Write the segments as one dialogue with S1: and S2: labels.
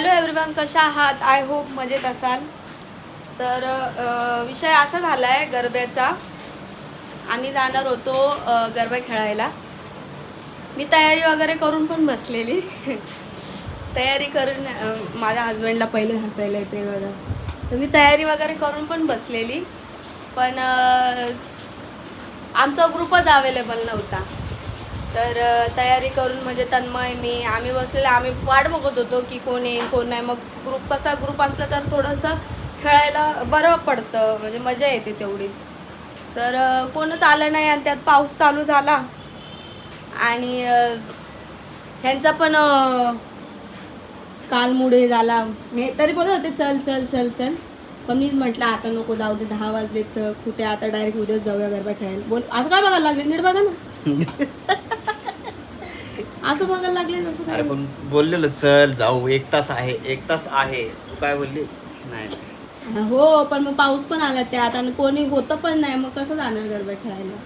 S1: Hello everyone कशा आहात? I hope मजेत असाल. तर विषय असा झाला आहे गरब्याचा. आम्ही जाणार होतो गरबा खेळायला. मी तयारी वगैरे करून पण बसलेली. तयारी करून माझ्या हस्बंडला पहिले हसायला येते वगैरे तर मी तयारी वगैरे करून पण बसलेली. पण आमचा ग्रुपच अवेलेबल नव्हता. तर तयारी करून म्हणजे तन्मय मी आम्ही बसलेले. आम्ही वाट बघत होतो की कोण येईल कोण नाही. मग ग्रुप कसा ग्रुप असला तर थोडंसं खेळायला बरं पडतं. म्हणजे मजा येते तेवढीच. तर कोणच आलं नाही आणि त्यात पाऊस चालू झाला. आणि ह्यांचा पण कालमुळे झाला. हे तरी बोलत होते चल चल चल चल. पण मीच म्हटलं आता नको जाऊ दे दहा वाजले तर कुठे आता डायरेक्ट उद्या जाऊया गरबा खेळायला. बोल असं काय बघायला लागले? नीट बघा ना. असं बघायला लागले जसं
S2: अरे पण बोललेलो चल जाऊ एक तास आहे एक तास आहे. तू काय बोलली? नाही. नाही.
S1: हो पण मग पाऊस पण आला त्यात आणि कोणी होतं पण नाही. मग कसं जाणार गरबा खेळायला?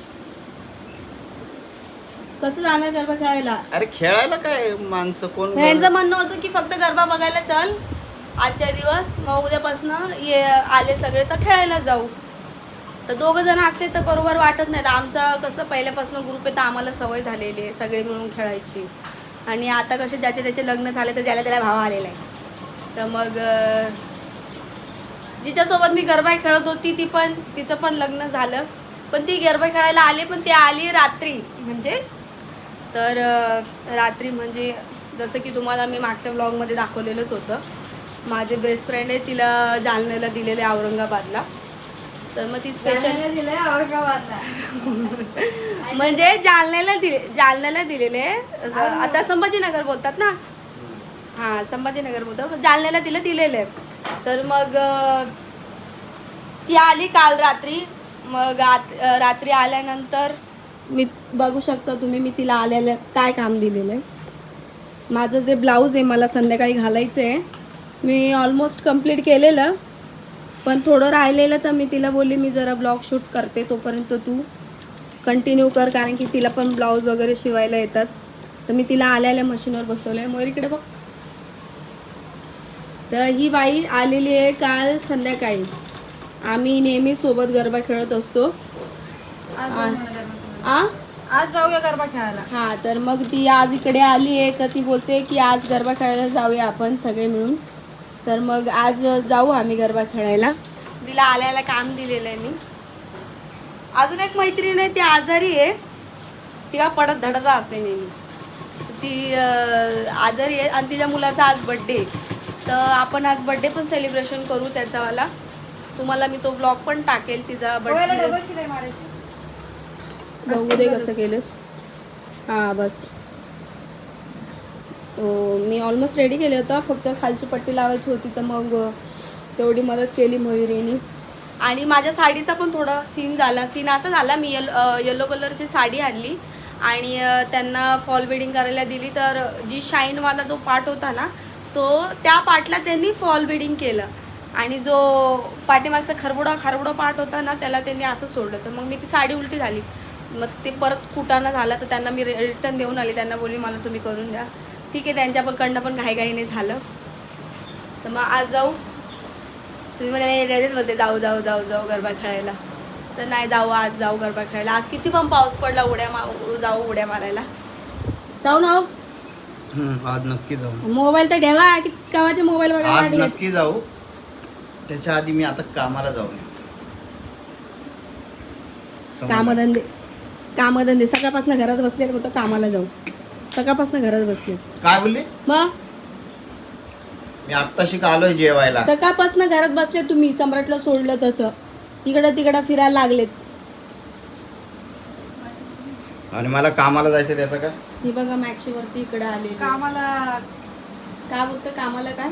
S1: कसं जाणार गरबा खेळायला?
S2: अरे खेळायला काय माणसं? कोण
S1: यांचं म्हणणं होतं की फक्त गरबा बघायला चल. आजच्या दिवस मग उद्यापासनं ये आले सगळे तर खेळायला जाऊ. तर दोघं जण असले तर बरोबर वाटत नाही. तर आमचा कसं पहिल्यापासून ग्रुप आहे तर आम्हाला सवय झालेली आहे सगळे मिळून खेळायची. आणि आता कसे ज्याचे त्याचे लग्न झाले तर ज्याला त्याला भाव आलेला आहे. तर मग जिच्यासोबत मी गरबा खेळत होती ती पण तिचं पण लग्न झालं. पण ती गरबा खेळायला आली पण ती आली रात्री. म्हणजे तर रात्री म्हणजे जसं की तुम्हाला मी मागच्या ब्लॉगमध्ये दाखवलेलंच होतं. माझे बेस्ट फ्रेंड आहे तिला जालन्याला दिलेले आहे औरंगाबादला. तर मग ती स्पेशल म्हणजे जालन्याला दिले जालन्याला दिलेले. आता संभाजीनगर बोलतात ना? हां संभाजीनगर बोलतात. जालन्याला तिला दिलेले. आहे तर मग ती आली काल रात्री. मग रात्री आल्यानंतर मी बघू शकता तुम्ही मी तिला आलेलं काय काम दिलेलं आहे माझं जे ब्लाऊज आहे मला संध्याकाळी घालायचं आहे मी ऑलमोस्ट कंप्लीट केलेलं. पण थोडं राहिलेलं तर मी तिला बोलली मी जरा ब्लॉग शूट करते तोपर्यंत तू कंटिन्यू कर कारण की तिला पण ब्लाऊज वगैरे शिवायला येतात. तर मी तिला आल्या आल्या मशीनवर बसवलं आहे मग इकडे बघ. तर ही बाई आलेली आहे काल संध्याकाळी. आम्ही नेहमी सोबत गरबा खेळत असतो. आ?
S3: आज जाऊया गरबा खेळायला.
S1: हा तर मग ती आज इकडे आली आहे तर ती बोलते की आज गरबा खेळायला जाऊया आपण सगळे मिळून. तर मग आज जाऊ आम्ही गरबा खेळायला. तिला आल्याला काम दिलेलं आहे मी. अजून एक मैत्रीण आहे ती आजारी आहे. तिला पडत धडत असते नेहमी. ती आजारी आहे आणि तिच्या मुलाचा आज बड्डे तर आपण आज बड्डे पण सेलिब्रेशन करू त्याचावाला तुम्हाला मी तो ब्लॉग पण टाकेल तिचा बड्डे बघू दे कसं केलंस. हां बस. मी ऑलमोस्ट रेडी केलं होतं. फक्त खालची पट्टी लावायची होती तर मग तेवढी मदत केली मयुरीने. आणि माझ्या साडीचा पण थोडा सीन झाला. सीन असा झाला मी यल येलो कलरची साडी आणली. आणि त्यांना फॉल बिडिंग करायला दिली. तर जी शाईनवाला जो पार्ट होता ना तो त्या पार्टला त्यांनी फॉल बिडिंग केलं. आणि जो पाठीमागचा खरबुडा खरबुडा पार्ट होता ना त्याला त्यांनी असं सोडलं. तर मग मी ती साडी उलटी झाली. मग ते परत कुटाना झाला तर त्यांना मी रिटर्न देऊन आली. त्यांना बोलली मला तुम्ही करून द्या. ठीक आहे त्यांच्या पण कडनं पण घाईघाईने झालं. तर मग आज जाऊ. तुम्ही म्हणाले रेडीच बोलते जाऊ जाऊ जाऊ जाऊ गरबा खेळायला. तर नाही जाऊ आज जाऊ गरबा खेळायला. आज किती पण पाऊस पडला उड्या मा जाऊ उड्या मारायला. जाऊ ना हो.
S2: आज नक्की जाऊ.
S1: मोबाईल तर ठेवा की कवाचे मोबाईल
S2: आज
S1: वगैरे
S2: नक्की जाऊ. त्याच्या आधी मी आता कामाला जाऊ?
S1: कामधंदे कामधंदे. सकाळपासून घरात बसले होतं कामाला जाऊ. सकाळपासून घरात बसले.
S2: काय बोलली?
S1: मग
S2: मी आत्ताशी का आलोय जेवायला?
S1: सकाळपासून घरात बसले तुम्ही सम्राटला सोडलं तसं. इकडं तिकडं फिरायला लागलेत.
S2: आणि मला कामाला जायचं त्याचं काय
S1: ही बघा मॅक्सी वरती इकडे आले
S3: कामाला.
S1: काय बोलतं कामाला काय?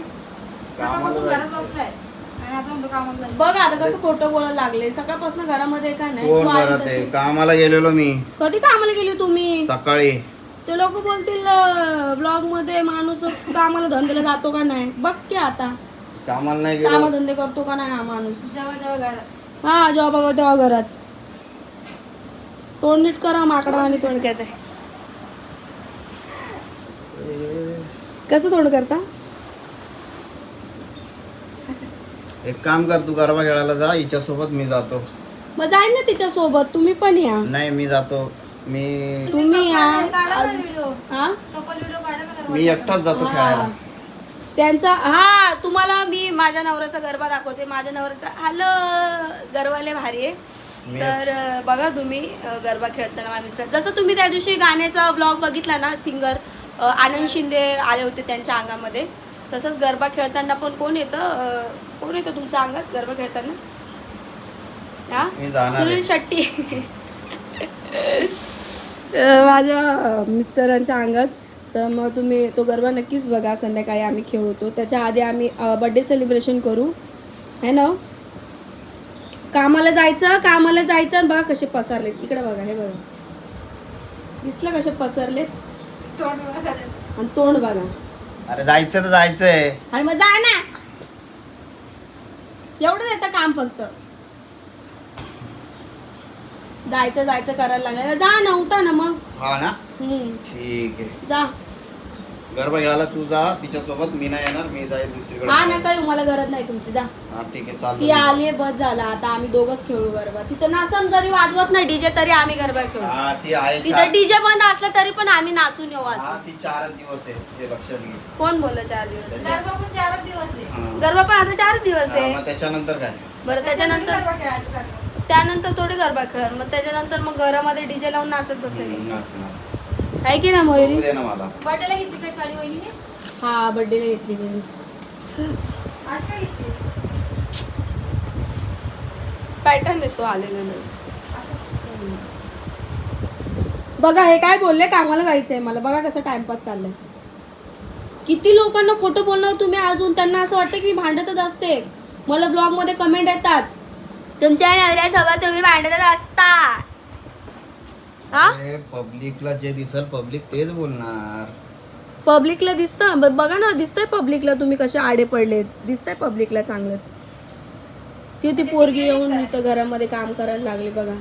S2: कामाला
S3: सकाळपासून घरात
S2: जायचं
S3: बसलाय. आणि आता म्हणतो कामाला जायचं.
S1: बघ आता कसं खोटं बोलायला लागले. सकाळपासून घरामध्ये काय नाही?
S2: कोण
S1: तू आली
S2: करत आहे?
S1: तशी.
S2: कामाला गेलेलो मी.
S1: कधी कामाला गेली तुम्ही?
S2: सकाळी.
S1: ते लोक बोलतील ब्लॉगमध्ये माणूस कामाला धंद्याला जातो का नाही? बघ की आता.
S2: कामाला नाही गेलो.
S1: कामधंदे करतो का नाही हा माणूस?
S3: जेव्हा जेव्हा घरात.
S1: हा जेव्हा बघा तेव्हा घरात. तोंड नीट करा माकडा आणि तोंड काय ते कसं तोंड करता?
S2: एक काम कर तू गरबा खेळायला जा हिच्यासोबत मी जातो.
S1: मग जाईल ना तिच्या सोबत तुम्ही पण या.
S2: नाही मी जातो. मी
S1: तुम्ही या. हा?
S2: मी एकटाच जातो खेळायला.
S1: त्यांचा हा तुम्हाला मी माझ्या नवऱ्याचा गरबा दाखवते. माझ्या नवऱ्याचा हॅलो गरबाले भारी आहे.
S2: मी-
S1: तर अं, बघा तुम्ही अं, गरबा खेळताना माझ्या मिस्टर जसं तुम्ही त्या दिवशी गाण्याचा ब्लॉग बघितला ना सिंगर आनंद शिंदे आले होते त्यांच्या अंगामध्ये तसंच गरबा खेळताना पण कोण येतं? अं, कोण येतं तुमच्या अंगात गरबा खेळताना? हा?
S2: मी जाणार आहे.
S1: सुनील शेट्टी. माझ्या मिस्टरांच्या अंगात. तर मग तुम्ही तो गरबा नक्कीच बघा. संध्याकाळी आम्ही खेळतो. त्याच्या आधी आम्ही बड्डे सेलिब्रेशन करू. है ना? कामाला जायचं कामाला जायचं आणि बघा कसे पसरलेत. इकडे बघा हे बघा. दिसलं कसे पसरलेत?
S3: तोंड बघा.
S1: आणि तोंड बघा.
S2: अरे जायचं तर जायचंय.
S1: आणि मग जाय ना. एवढं येतं काम फक्त. जायचं जायचं करायला लागलं जा ना उठा ना मग.
S2: हा ना?
S1: हम्म,
S2: ठीक आहे.
S1: जा.
S2: गरबा खेळायला तू जा तिच्यासोबत. मी नाही येणार मी जाईल दुसरीकडे.
S1: हा नका येऊ, मला गरज नाही तुमची. जा.
S2: हा ठीक आहे
S1: ती
S2: चालू
S1: आली बस झाला. आता आम्ही दोघच खेळू गरबा. तिथं नसन जरी वाजवत नाही डीजे तरी आम्ही गरबा खेळू.
S2: हा ती आहे
S1: तिथं
S2: चार-
S1: डीजे बंद असलं तरी पण आम्ही नाचून येऊ
S2: हा
S1: असं.
S2: ती चारच दिवस आहे ते लक्षात घे.
S1: कोण बोललं चार दिवस?
S3: गरबा पण चारच दिवस आहे.
S2: हा.
S1: गरबा पण आता चार दिवस
S2: हा,
S1: आहे.
S2: मग त्याच्यानंतर काय?
S1: बरं त्याच्यानंतर? त्यानंतर थोडी गरबा खेळणार. मग त्याच्यानंतर मग घरामध्ये डीजे लावून नाचत बसेल. आहे की ना मयुरी
S3: बर्थडेला घेतली काय साडी वहिनी
S1: हा बर्थडेला घेतली गेली
S3: आज काय घेतली?
S1: पॅटर्न देतो आलेला नाही. बघा हे काय बोलले? कामाला जायचंय मला. बघा कसं टाइमपास चाललंय. किती लोकांना खोटं बोलणार तुम्ही अजून? त्यांना असं वाटतं की मी भांडतच असते. मला ब्लॉगमध्ये कमेंट येतात. तुमच्या नवऱ्यासोबत तुम्ही भांडतच असता. हा?
S2: पब्लिकला जे दिसल पब्लिक तेच बोलणार.
S1: पब्लिकला दिसतं? ब- बघा ना दिसतंय पब्लिकला तुम्ही कसे आडे पडलेत. दिसतंय पब्लिकला चांगलंच ती ती पोरगी येऊन इथं घरामध्ये काम करायला लागली बघा.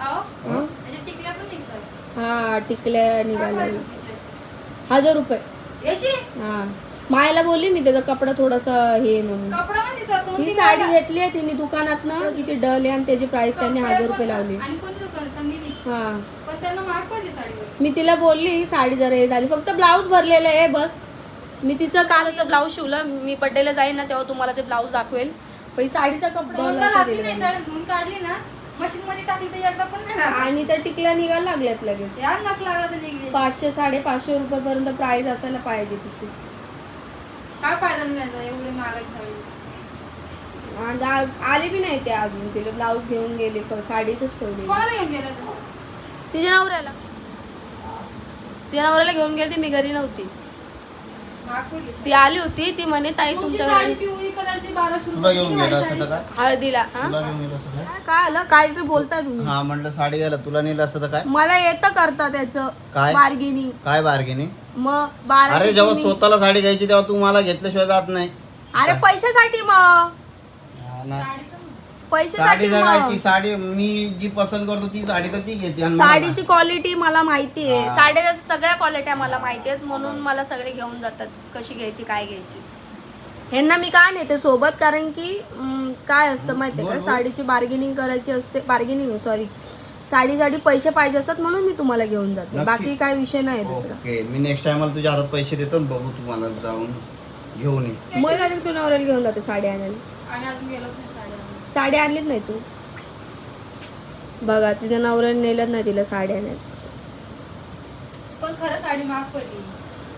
S3: अहो
S1: हं?
S3: त्याच्या टिकल्या पण निघतात.
S1: हा टिकल्या निघाल्या. हजार रुपये.
S3: याची?
S1: हा. मायला बोलली मी त्याचा कपडा थोडासा हे म्हणून.
S3: कपडा
S1: ही साडी? घेतली आहे तिने दुकानात ना किती डल आहे आणि त्याची प्राइस त्यांनी हजार रुपये लावली.
S3: आणि कोणती दुकान? संगीती
S1: हा.
S3: पण त्यांना महाग पडली साडीवर
S1: मी तिला बोलली ही साडी जरा हे झाली. फक्त ब्लाऊज भरलेलं आहे बस. मी तिचं कालचं ब्लाऊज शिवलं. मी बड्डेला जाईन ना तेव्हा तुम्हाला ते ब्लाऊज दाखवेल. पण ही साडीचा कपडा
S3: दोनदा
S1: असा
S3: घातली
S1: दिलेला
S3: नाही
S1: आहे.
S3: साडी धुवून काढली ना मशीन मध्ये टाकली तर एकदा पण नाही लागली.
S1: आणि त्या टिकल्या निघायला लागल्यात लगेच.
S3: या नक लागला तर निघली.
S1: पाचशे साडेपाचशे रुपयापर्यंत प्राइस असायला पाहिजे तिची.
S3: काय फायदा नाही एवढी साडी.
S1: आ- आले बी नाही ते अजून तिला ब्लाऊज घेऊन गेले साडीतच ठेवली.
S3: कोणाला घेऊन गेला तू?
S1: तिच्या नवऱ्याला. तिच्या नवऱ्याला घेऊन गेली मी घरी नव्हती. ती आली होती ती म्हणे ताई
S3: तुमची
S1: तुमच्या
S2: तुला
S3: रुपये
S2: घेऊन गेला असं तर काय?
S1: हळदीला हा?
S2: तुला घेऊन गेलं असं काय?
S1: काय आलं? काय ते बोलताय तुम्ही?
S2: हा म्हटलं साडी घ्यायला तुला नेलं असं तर काय?
S1: मला येतं करता त्याचं
S2: काय?
S1: बार्गेनिंग.
S2: काय बार्गेनिंग?
S1: मग बारा
S2: अरे जेव्हा स्वतःला साडी घ्यायची तेव्हा तू मला घेतल्याशिवाय जात नाही.
S1: अरे पैशासाठी मग.
S2: हा ना. साडी
S1: मग.
S2: ती साडी मी जी पसंत करतो ती साडी तर ती घेते आणि मला
S1: साडीची क्वालिटी मला माहिती आहे.
S2: हा.
S1: साड्या सगळ्या क्वालिट्या मला माहिती आहेत. म्हणून मला सगळे घेऊन जातात कशी घ्यायची काय घ्यायची. ह्यांना मी काय नेते? सोबत कारण की अं, काय असतं माहितीये का? साडीची बार्गेनिंग करायची असते बार्गेनिंग सॉरी साडीसाठी पैसे पाहिजे असतात म्हणून मी तुम्हाला घेऊन जाते.
S2: नक्की.
S1: बाकी काय विषय नाही दुसरा.
S2: ओके मी नेक्स्ट टाइमला तुझ्या हातात पैसे देतो आणि बघू तुम्हाला जाऊन घेऊन ये.
S1: मग डायरेक्ट तू नवऱ्याला घेऊन जाते साडी आणायला.
S3: आणि अजून गेलो नाही. साड्या
S1: साडी आणलीच नाही तू? बघा तिच्या नवऱ्याने नेलंच नाही तिला साडी आणायला
S3: पण खरं साडी महाग पडली.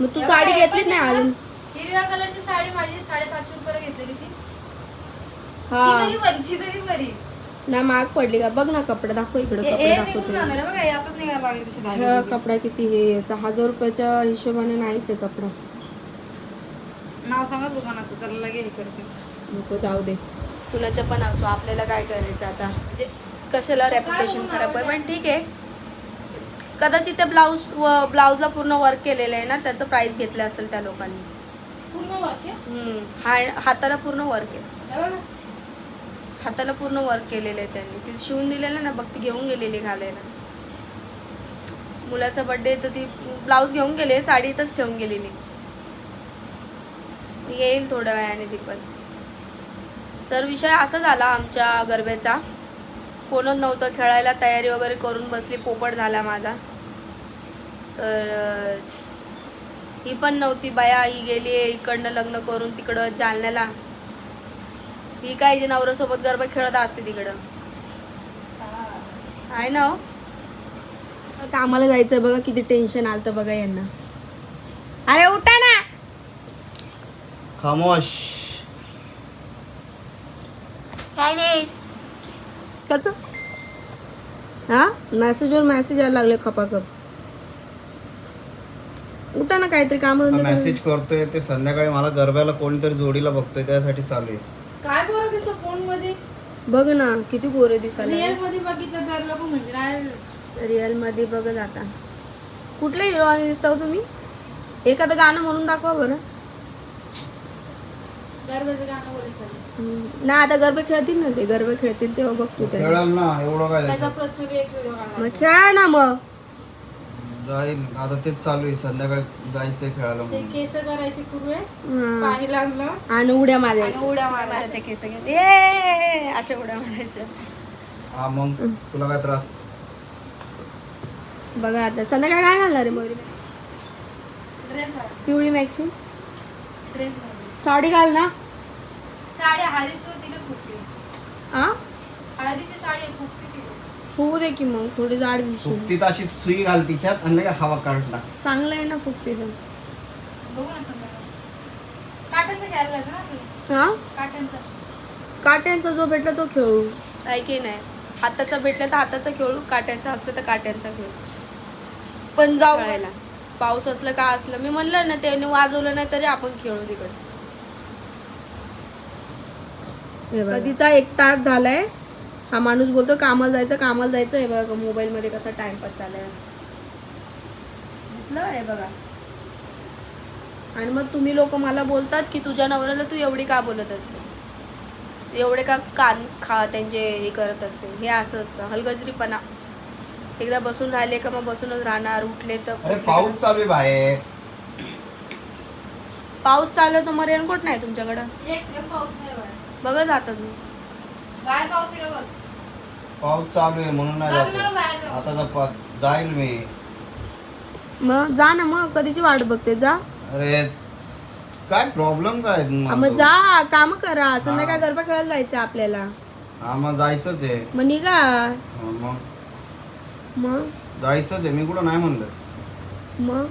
S1: मग तू साडी घेतलीच नाही अजून?
S3: हिरव्या कलरची साडी माझी साडेसातशे रुपयाला घेतलेली ती. ती
S1: हा
S3: तरी बरी ती तरी बरी.
S1: ना माग पडली का? बघ ना कपडा दाखव इकडे कपडा
S3: ए निघून
S1: दाखवते
S3: जाणार आहे बघा यातच निघायला लागली तशी
S1: हा
S3: धागे.
S1: कपडा किती हे हजार रुपयाच्या हिशोबाने नाहीच आहे कपडा.
S3: नाव सांगा दुकानाचं त्याला लगे हे करते.
S1: नको जाऊ दे. कुणाच्या पण असो आपल्याला काय करायचं आता? म्हणजे कशाला रेप्युटेशन खराब आहे पण ठीक आहे. कदाचित ते ब्लाऊज व ब्लाऊजला पूर्ण वर्क केलेलं आहे ना त्याचं प्राईस घेतलं असेल त्या लोकांनी. हा हाताला पूर्ण वर्क आहे. हाताला पूर्ण वर्क केलेलं आहे त्यांनी. ती शिवून दिलेलं ना बघ ती घेऊन गेलेली घालायला. मुलाचा बड्डे तर ती ब्लाऊज घेऊन गेले साडी इथंच ठेवून गेलेली येईल थोड्या वेळाने ती पण. तर विषय असा झाला आमच्या गरब्याचा. कोणच नव्हतं खेळायला तयारी वगैरे करून बसली पोपट झाला माझा. तर ही पण नव्हती बाया ही गेली इकडनं लग्न करून तिकडं जालन्याला. ही काय जे नवऱ्यासोबत गरबा खेळत असते तिकडं. आहे ना हो? कामाला जायचं बघा किती टेन्शन आलं बघा यांना. अरे उठा ना!
S2: खामोश.
S1: कसं? हा? मेसेजवर मेसेज यायला लागले खपाखप. उठा ना काहीतरी काम
S2: मेसेज करतोय ते संध्याकाळी मला गरब्याला कोणीतरी जोडीला बघतोय त्यासाठी चालू आहे.
S3: काय बरं दिसतो फोनमध्ये
S1: बघ ना किती गोरे दिसायला
S3: रिअलमध्ये बघितलं तर लोक म्हणजे नाही
S1: रिअलमध्ये बघत आता. कुठल्या हिरो आणि दिसता हो तुम्ही? एखादं गाणं म्हणून दाखवा बरं. नाही आता गरबे खेळतील ना ते. गरबे खेळतील तेव्हा बघतो ते
S2: खेळाल ना एवढं काय
S3: त्याचा पर्सनली एक व्हिडिओ काढला
S1: मग खेळा ना मग.
S2: जाईल. आता तेच चालू आहे. संध्याकाळी जायचंय खेळायला
S3: ते
S2: म्हणून.
S3: केस करायचे पूर्वी
S1: हा.
S3: पाणी लागलं.
S1: आणि उड्या मारायच्या.
S3: आणि उड्या मारायच्या.
S1: मारायच्या केस. ये! अशा उड्या मारायच्या.
S2: हा मग तुला काय त्रास?
S1: बघा आता. संध्याकाळी काय घालणार आहे
S3: ड्रेस
S1: पिवळी मॅक्सी
S3: ड्रेस
S1: साडी घाल ना.
S3: साडी हळदीची होती का फुटली
S1: हा
S3: हळदीची साडी आहे, ती.
S1: फुगू दे की मग थोडी जाड दिसू.
S2: सुट्टीत अशी सुई घाल तिच्यात आणि लगेच हवा काढला
S1: चांगलं आहे ना फुगते तर
S3: बघू ना संध्याकाळी काटनचं घ्यायला लागलं ना आपल्याला.
S1: हा
S3: काटनचं
S1: काट्यांचा जो भेटला तो खेळू. काय की नाही? हाताचा भेटला तर हाताचा खेळू काट्यांचा असलं तर काट्यांचा खेळू. पण जाऊ. खेळायला पाऊस असलं का असलं मी म्हणलं ना त्याने वाजवलं नाही तरी आपण खेळू तिकडे. कधीचा एक तास झालाय. हा माणूस बोलतो कामाला जायचं कामाला जायचं. हे बघा मोबाईल मध्ये कसा टाइमपास चालाय दिसलं आहे बघा. आणि मग तुम्ही लोक मला बोलतात की तुझ्या नवऱ्याला तू एवढी का बोलत असते? एवढे का कान खा त्यांचे हे करत असते? हे असं असतं हलगजरीपणा. एकदा बसून राहिले का मग बसूनच राहणार उठले तर
S2: अरे पाऊस चालू आहे बाहेर.
S1: पाऊस चालू तर मग रेनकोट नाही तुमच्याकडं?
S3: एक एक पाऊस नाही बाहेर.
S1: बघा जाता तुम्ही.
S3: पाऊस आहे का बघ?
S2: पाऊस चालू आहे म्हणून नाही जात. आता जाईल मी.
S1: मग जा ना मग कधीची वाट बघते जा.
S2: अरे काय प्रॉब्लेम काय
S1: हा, मग जा काम करा. संध्याकाळ गरबा खेळायला जायचं आपल्याला.
S2: हा मग जायचंच आहे.
S1: मग निघा.
S2: हा, मग.
S1: मग?
S2: जायचंच आहे. मी कुठं नाही म्हणलं.
S1: मग?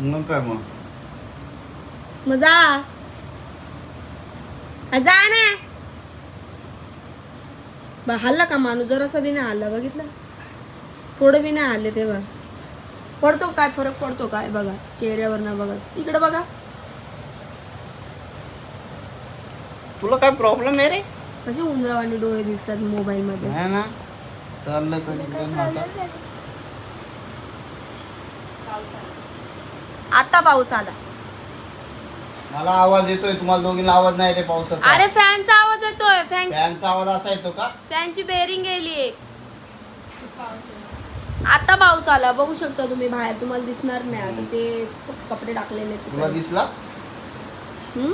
S2: मग काय मग?
S1: मग जा. आ, जा ना. बा हल्ला का माणूस? जरासा बी नाही हल्ला बघितलं. थोडं बी नाही हल्ले तेव्हा. पडतो काय फरक पडतो काय बघा. चेहऱ्यावर ना बघा. इकडे बघा.
S2: तुला काय प्रॉब्लेम आहे रे?
S1: कसे उंदरावानी डोळे दिसतात मोबाईल मध्ये
S2: नाही ना. चाललं कधी आता.
S1: आता पाऊस आला.
S2: मला आवाज येतोय तुम्हाला दोघींना आवाज नाही येते पावसाचा.
S1: अरे फॅनचा आवाज येतोय फॅन
S2: फॅनचा आवाज असा येतो का?
S1: फॅनची बेरिंग गेली आता पाऊस आला बघू शकता तुम्ही बाहेर तुम्हाला दिसणार नाही. आता ते कपडे टाकलेले आहेत
S2: तुला
S1: तिकडे.
S2: दिसला?
S1: हम्म?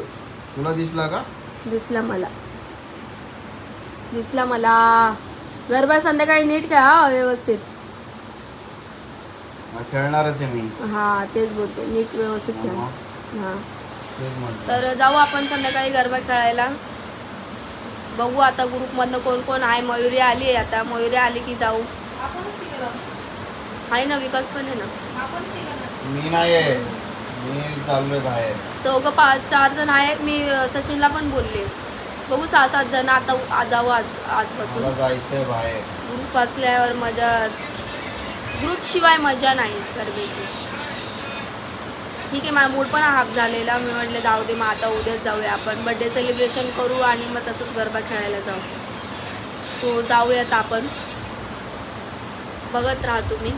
S2: तुला दिसला का?
S1: दिसला मला. दिसला मला. गरबा संध्याकाळी नीट खेळा हा, व्यवस्थित.
S2: हा, खेळणारच आहे मी.
S1: हा तेच बोलते नीट व्यवस्थित खेळा.
S2: हा,
S1: हा.
S2: तेच म्हणतो.
S1: तर जाऊ आपण संध्याकाळी गरबा खेळायला. बघू आता ग्रुपमधनं कोण कोण आहे मयुरी आली आहे आता. मयुरी आली की जाऊ. आहे ना विकास पण आहे ना.
S2: मी नाही आहे मी चाललोय बाहेर.
S1: चौघं पाच चार जण आहे. मी अ, सचिनला पण बोलले. बघू सहा सात जण आता जाऊ आज आजपासून.
S2: जायचंय बाहेर.
S1: ग्रुप असल्यावर मजा ग्रुप शिवाय मजा नाही गरबेची ठीक आहे माझा मूड पण हाफ झालेला. मी म्हटलं जाऊ दे मग आता उद्याच जाऊया आपण. बड्डे सेलिब्रेशन करू आणि मग तसंच गरबा खेळायला जाऊ. सो जाऊयात आपण. बघत राहा तुम्ही.